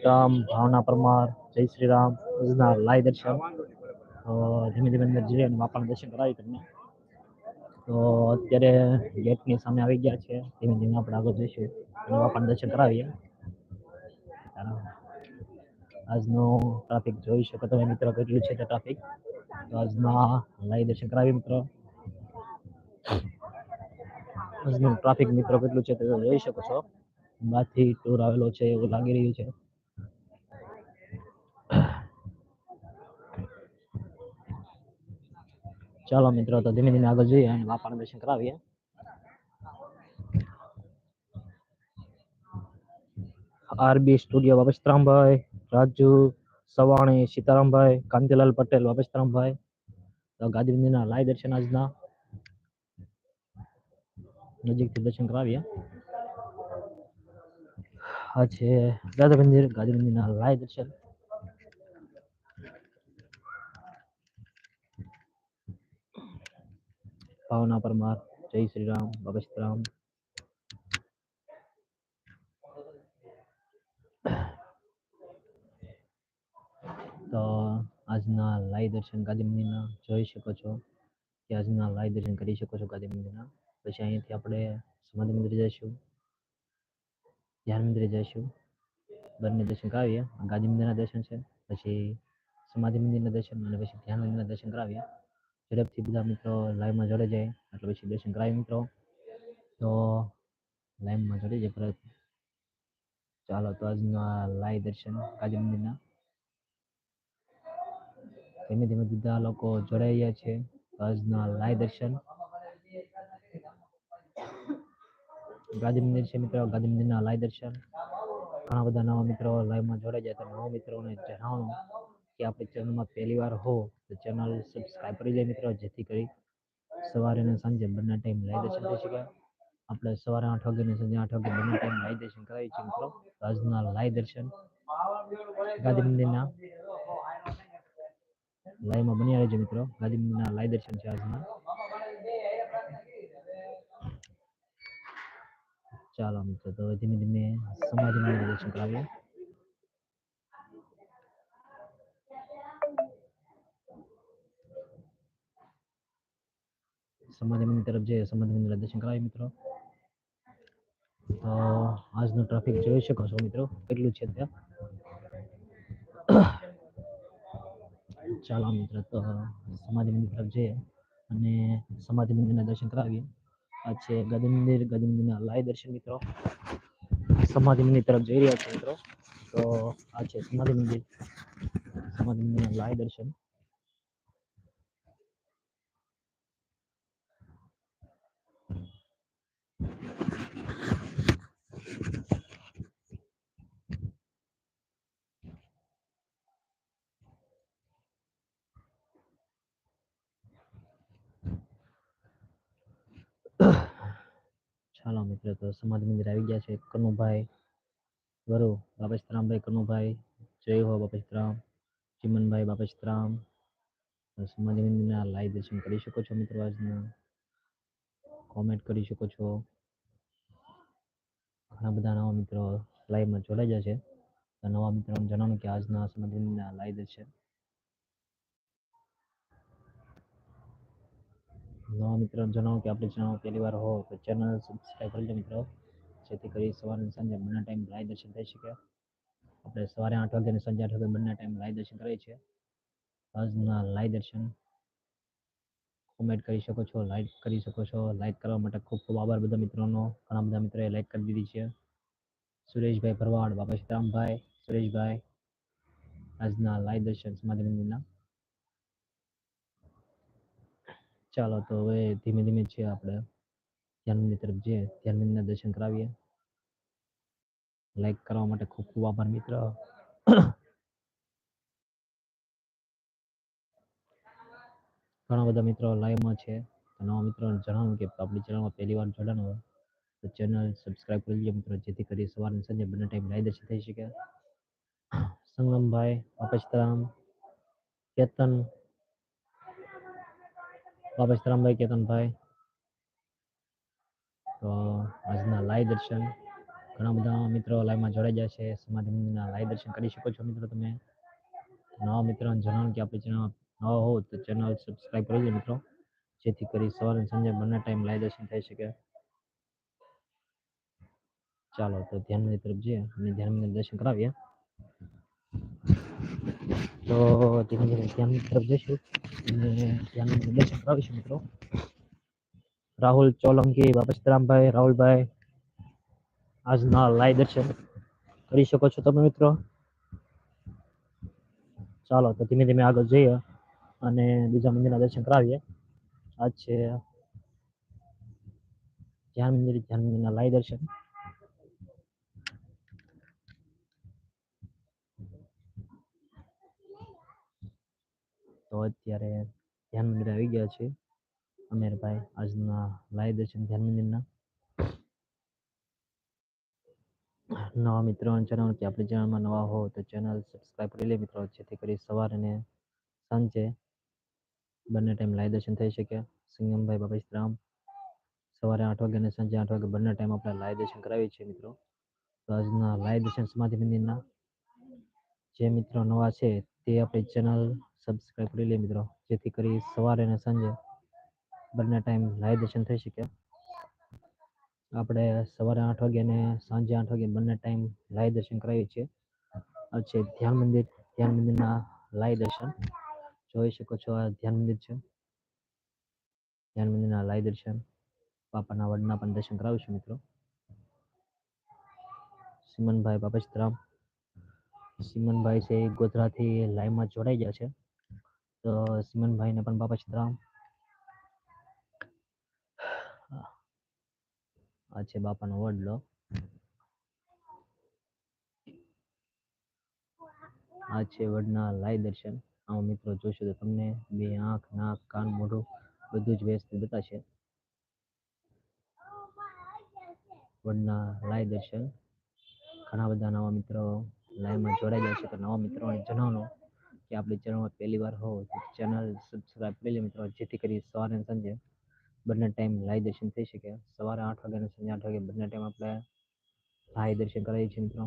બાપેશ્રામ ભાવના પરમાર, જય શ્રી રામ આજના લાઈ દર્શન. તો ધીમે ધીમે અંદર જઈએ અને બાપાના દર્શન કરાવી તમને તો અત્યારે ગેટની સામે આવી ગયા છે. ધીમે ધીમે આપણે આગળ જઈશું અને બાપાના દર્શન કરાવીએ. આજનો ટ્રાફિક જોઈ શકો તમે મિત્રો કેટલું છે ટ્રાફિક તો આજના લાઈ દર્શન કરાવી મિત્રો. આજનું ટ્રાફિક મિત્રો કેટલું છે તે જોઈ શકો છો. બહારથી ટૂર આવેલો છે એવું લાગી રહ્યું છે. ચાલો મિત્રો તો ધીમે ધીમે આગળ જઈએ અને બાપાના દર્શન કરાવીએ આરબી સ્ટુડિયો બાપેશ્રામભાઈ રાજુ સવાણી સીતારામભાઈ કાંતિલાલ પટેલ બાપેશ્રામભાઈ તો ગાંધી મંદિરના લાઈ દર્શન આજના નજીકથી દર્શન કરાવીએ આ છે દાદા મંદિર ગાંધી મંદિરના લાઈ દર્શન ભાવના પરમાર જય શ્રી રામ બાપેશ્રામ તો આજના લાઈ દર્શન ગાંધી મંદિરના જોઈ શકો છો કે આજના લાઈ દર્શન કરી શકો છો ગાંધી મંદિરના પછી અહીંયાથી આપણે સમાધિ મંદિર જઈશું ધ્યાન મંદિરે જઈશું બંને દર્શન કરાવીએ ગાંધી મંદિરના દર્શન છે પછી સમાધિ મંદિરના દર્શન અને પછી ધ્યાન મંદિરના દર્શન કરાવીએ ઝડપથી બધા મિત્રો લાઈવમાં જોડે જાય, એટલે પછી દર્શન કરાય મિત્રો. તો લાઈવમાં જોડે જાય પરત ચાલો, તો આજના લાઈ દર્શન કાજી મંદિરના. ધીમે ધીમે બધા લોકો જોડાઈ ગયા છે. આજના લાઈવ દર્શન. ગાંધી મંદિર છે મિત્રો ગાંધી મંદિરના લાઈવ દર્શન. ઘણા બધા નવા મિત્રો લાઈવમાં જોડાઈ જાય તો નવા મિત્રોને જણાવો કે આપણે ચેનલમાં પહેલી વાર હો. તો ચેનલ સબસ્ક્રાઈબ કરી જાય મિત્રો, જેથી કરી સવારે અને સાંજે બંને ટાઈમ લાઈ દર્શન થઈ શકે આપણે સવારે આઠ વાગે અને સાંજે આઠ વાગે બંને ટાઈમ લાઈ દર્શન કરાવીએ છીએ મિત્રો. આજના લાઈ દર્શન ગાંધી મંદિરના લાઈવમાં આવે રહેજો મિત્રો. ગાંધી મંદિરના લાઈ દર્શન છે આજના. ચાલો મિત્રો, તો ધીમે ધીમે સમાજમાં દર્શન કરાવીએ. સમાધિ મંદિર તરફ જઈએ સમાધિ મંદિર દર્શન કરાવી મિત્રો. તો આજનું ટ્રાફિક જોઈ શકો છો મિત્રો, કેટલું છે ત્યાં? ચાલો મિત્ર, તો સમાધિ મંદિર તરફ જઈએ અને સમાધિ મંદિરના દર્શન કરાવીએ. આ છે ગાંધી મંદિર ગાંધી મંદિરના લાય દર્શન મિત્રો. સમાધિ મંદિર તરફ જઈ રહ્યા છે મિત્રો. તો આ છે સમાધિ મંદિર સમાધિ મંદિરના લાય દર્શન. ચાલો મિત્રો, તો સમાજ મંદિર આવી ગયા છે. કનુભાઈ, વરુ બાપેશરામભાઈ કનુભાઈ, જય હો બાપેશરામ ચિમનભાઈ બાપેશરામ સમાજ મંદિરના લાઈવ દર્શન કરી શકો છો મિત્રો આજના. કોમેન્ટ કરી શકો છો. ઘણા બધા નવા મિત્રો લાઈવમાં જોડાઈ છે. નવા મિત્રોને જણાવું કે આજના સમાજ મંદિરના લાઈવ દર્શન નવા મિત્રો જણાવો કે આપણે જણાવો પહેલી વાર હો તો ચેનલ સબસ્ક્રાઈબ કરી લો મિત્રો. જેથી કરી સવારે સાંજે બંને ટાઈમ લાઈવ દર્શન થઈ શકે. આપણે સવારે આઠ વાગે અને સાંજે આઠ વાગે બંને ટાઈમ લાઈવ દર્શન કરીએ છીએ. આજના લાઈવ દર્શન કોમેન્ટ કરી શકો છો લાઈક કરી શકો છો. લાઈક કરવા માટે ખૂબ ખૂબ આભાર બધા મિત્રોનો. ઘણા બધા મિત્રોએ લાઈક કરી દીધી છે. સુરેશભાઈ ભરવાડ બાબા સીતારામભાઈ, સુરેશભાઈ. આજના લાઈવ દર્શન સમાધિ મંદિરના. ચાલો તો હવે ધીમે ધીમે છે આપણે. ધ્યાન તરફ જઈએ ધ્યાન દર્શન કરાવીએ. લાઈક કરવા માટે ખૂબ ખૂબ આભાર, મિત્ર. ઘણા બધા મિત્રો લાઈવમાં છે. નવા મિત્રોને જણાવું કે આપણી ચેનલમાં પહેલી વાર જોડાણ હોય, તો ચેનલ સબસ્ક્રાઈબ કરી લો મિત્રો, જેથી કરી સવાર અને સાંજે બંને ટાઈમ લાઈવ દર્શન થઈ શકે. સંગમભાઈ બાપેશરામ કેતન બાપેશરામભાઈ કેતનભાઈ તો આજના લાઈવ દર્શન ઘણા બધા મિત્રો લાઈવમાં જોડાઈ ગયા છે સમાધિ મંદિરના લાઈવ દર્શન કરી શકો છો મિત્રો તમે નવા મિત્રોને જણાવો કે આપણી ચેનલ નવા હો તો ચેનલ સબસ્ક્રાઈબ કરી દો મિત્રો જેથી કરી સવારે સાંજે બંને ટાઈમ લાઈવ દર્શન થઈ શકે ચાલો તો ધ્યાન મંદિર તરફ જઈએ અને ધ્યાન મંદિર દર્શન કરાવીએ તો ધીમે ધીમે ધ્યાન તરફ જઈશું. અને ધ્યાન મંદિર દર્શન કરાવીશું મિત્રો. રાહુલ ચોલંકી બાપસ્તરામભાઈ રાહુલભાઈ, આજના લાઈવ દર્શન કરી શકો છો તમે મિત્રો. ચાલો, તો ધીમે ધીમે આગળ જઈએ અને બીજા મંદિરના દર્શન કરાવીએ. આજ છે ધ્યાન મંદિર, ધ્યાન મંદિરના લાઈવ દર્શન. તો અત્યારે ધ્યાન મંદિર આવી ગયા છે. અમીરભાઈ આજના લાઈવ દર્શન ધ્યાન મંદિરના. નવા મિત્રો કે આપણી ચેનલમાં નવા હો તો ચેનલ સબસ્ક્રાઈબ કરી લે મિત્રો. જેથી કરી સવારે અને સાંજે બંને ટાઈમ લાઈવ દર્શન થઈ શકે. સિંગમભાઈ બાબેશરામ સવારે આઠ વાગે અને સાંજે આઠ વાગે બંને ટાઈમ આપણે લાઈવ દર્શન કરાવીએ છીએ મિત્રો. તો આજના લાઈવ દર્શન સમાધિ મંદિરના જે મિત્રો નવા છે તે આપણી ચેનલ સબસ્ક્રાઈબ કરી લે મિત્રો, જેથી કરી સવારે અને સાંજે બંને ટાઈમ લાઈવ દર્શન થઈ શકે. આપણે સવારે આઠ વાગે અને સાંજે આઠ વાગે બંને ટાઈમ લાઈવ દર્શન કરાવીએ છીએ. આ છે ધ્યાન મંદિર, ધ્યાન મંદિરના લાઈવ દર્શન જોઈ શકો છો આ ધ્યાન મંદિર છે. ધ્યાન મંદિરના લાઈવ દર્શન બાપાના વડના પણ દર્શન કરાવીશું મિત્રો. સિમનભાઈ બાપસ્તરામ સિમનભાઈ છે ગોધરાથી લાઈવમાં જોડાઈ ગયા છે. તો સિમનભાઈને પણ બાપા બાપસ્તરામ આ છે બાપાનો વડલો. આ છે વડના લાય દર્શન. આમાં મિત્રો જોશો તો તમને બે આંખ, નાક, કાન, મોઢું બધું જ વ્યવસ્થિત બતાશે. વડના લાય દર્શન. ઘણા બધા નવા મિત્રો લાઈવમાં જોડાઈ જાય છે. તો નવા મિત્રોને જણાવવાનું કે આપણી ચેનલમાં પહેલી વાર હો તો ચેનલ સબસ્ક્રાઈબ કરી લે મિત્રો જેથી કરી સવારે અને સાંજે બંને ટાઈમ લાઈવ દર્શન થઈ શકે સવારે આઠ વાગે અને સાંજે આઠ વાગે બંને ટાઈમ આપણે લાઈવ દર્શન કરાવીએ છીએ મિત્રો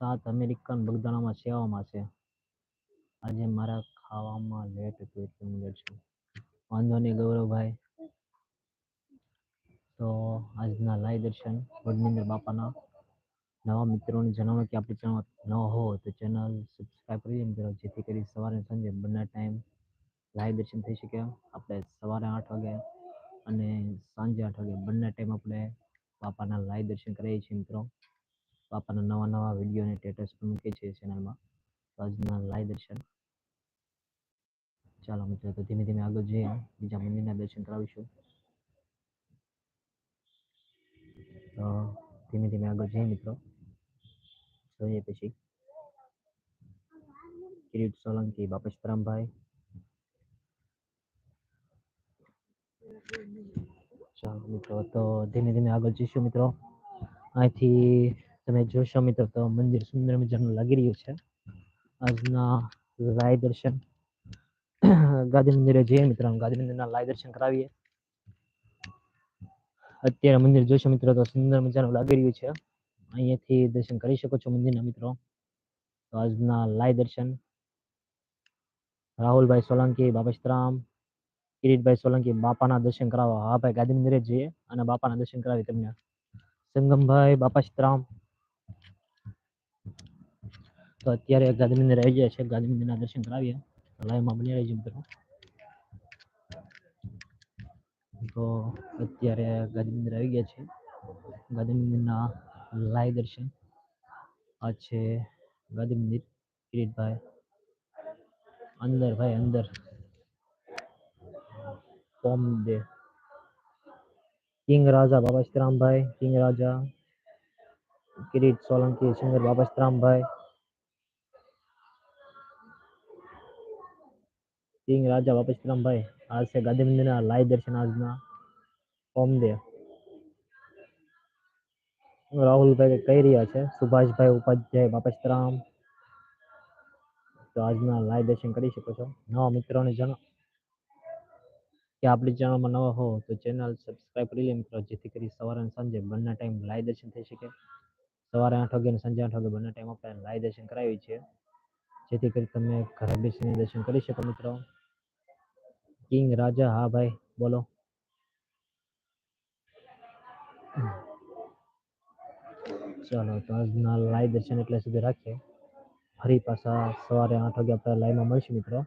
સાત અમેરિકન બગદાણામાં સેવામાં છે આજે મારા ખાવામાં લેટ હતું એટલે હું વાંધો નહીં ગૌરવભાઈ. તો આજના લાઈવ દર્શન વડમિંદર બાપાના નવા મિત્રોને જણાવો કે આપણી ચેનલ ન હો તો ચેનલ સબસ્ક્રાઈબ કરી દે મિત્રો. જેથી કરી સવારે સાંજે બંને ટાઈમ લાઈવ દર્શન થઈ શકે. આપણે સવારે આઠ વાગે અને સાંજે આઠ વાગે બંને ટાઈમ આપણે બાપાના લાઈવ દર્શન કરીએ છીએ મિત્રો. બાપાના નવા નવા વીડિયો અને સ્ટેટસ મૂકીએ છીએ ચેનલમાં. આજના લાઈવ દર્શન ચાલો મિત્રો, તો ધીમે ધીમે આગળ જઈએ બીજા મંદિરના દર્શન કરાવીશું. તો ધીમે ધીમે આગળ જઈએ મિત્રો. જોઈએ પછી. કિરીટ સોલંકી બાપેશ્વરામભાઈ ચાલો મિત્રો, તો ધીમે ધીમે આગળ જઈશું મિત્રો. અહીંથી તમે જોશો મિત્રો, તો મંદિર સુંદર મજાનું લાગી રહ્યું છે. આજના લાઈવ દર્શન. ગાંધી મંદિરે જઈએ મિત્રો ગાંધી મંદિરના લાઈવ દર્શન કરાવીએ અત્યારે મંદિર જોશો મિત્રો તો સુંદર મજાનું લાગી રહ્યું છે અહીંયાથી દર્શન કરી શકો છો મંદિરના મિત્રો તો આજના લાઈવ દર્શન રાહુલભાઈ સોલંકી બાપેશ્રામ કિરીટભાઈ સોલંકી બાપાના દર્શન કરાવવા હા ભાઈ ગાંધી મંદિરે જ જઈએ અને બાપાના દર્શન કરાવી તમને સંગમભાઈ બાપાશ્રામ તો અત્યારે ગાંધી મંદિર આવી ગયા છે ગાંધી મંદિરના દર્શન કરાવીએ લાઈવમાં બની રહેજો મિત્રો તો અત્યારે ગાંધી મંદિર આવી ગયા છે ગાંધી મંદિરના લાઈવ દર્શન આ છે ગાંધી મંદિર કિરીટભાઈ અંદર ભાઈ અંદર ફોર્મ દે કિંગ રાજા બાબાશ્રામભાઈ કિંગ રાજા કિરીટ સોલંકી સિંગર બાબાશ્રામભાઈ કિંગ રાજા બાબાશ્રામભાઈ આ છે ગાંધી મંદિરના લાઈવ દર્શન આજના ફોર્મ દે રાહુલભાઈ કહી રહ્યા છે સુભાષભાઈ ઉપાધ્યાય બાપસ્તરામ તો આજના લાઈવ દર્શન કરી શકો છો નવા મિત્રોને જણાવો કે આપણી ચેનલમાં નવા હો તો ચેનલ સબસ્ક્રાઈબ કરી લે મિત્રો જેથી કરી સવારે અને સાંજે બંને ટાઈમ લાઈવ દર્શન થઈ શકે સવારે આઠ વાગે અને સાંજે આઠ વાગે બંને ટાઈમ આપણે લાઈવ દર્શન કરાવીએ છીએ જેથી કરી તમે ઘરે બેસીને દર્શન કરી શકો મિત્રો કિંગ રાજા હા ભાઈ બોલો ચાલો તો આજના લાઈવ દર્શન એટલે સુધી રાખીએ ફરી પાછા સવારે આઠ વાગે આપણે લાઈવમાં મળશું મિત્રો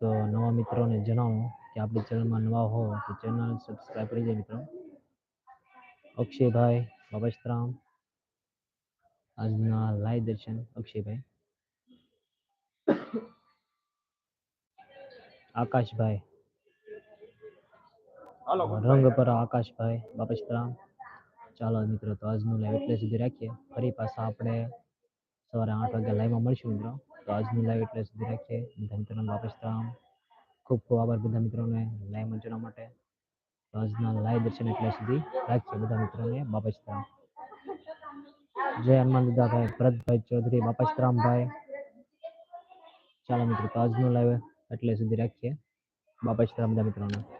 તો નવા મિત્રોને જણાવો કે આપણી ચેનલમાં નવા હો તો ચેનલ સબસ્ક્રાઈબ કરી દે મિત્રો અક્ષયભાઈ બાબસ્તરામ આજના લાઈવ દર્શન અક્ષયભાઈ આકાશભાઈ રંગ પર આકાશભાઈ બાપસ્તરામ ચાલો મિત્રો તો આજનું લાઈવ એટલે સુધી રાખીએ ફરી પાછા આપણે સવારે આઠ વાગે લાઈવમાં મળશું મિત્રો તો આજનું લાઈવ એટલે સુધી રાખીએ ધનતરમ બાપસ્તરામ ખૂબ ખૂબ આભાર બધા મિત્રોને લાઈવમાં જોડવા માટે તો આજના લાઈવ દર્શન એટલે સુધી રાખીએ બધા મિત્રોને બાપસ્તરામ જય હનુમાન દાદાભાઈ ભરતભાઈ ચૌધરી બાપસ્તરામભાઈ ચાલો મિત્રો તો આજનું લાઈવ એટલે સુધી રાખીએ. બાપસ્તરામ બધા મિત્રોને.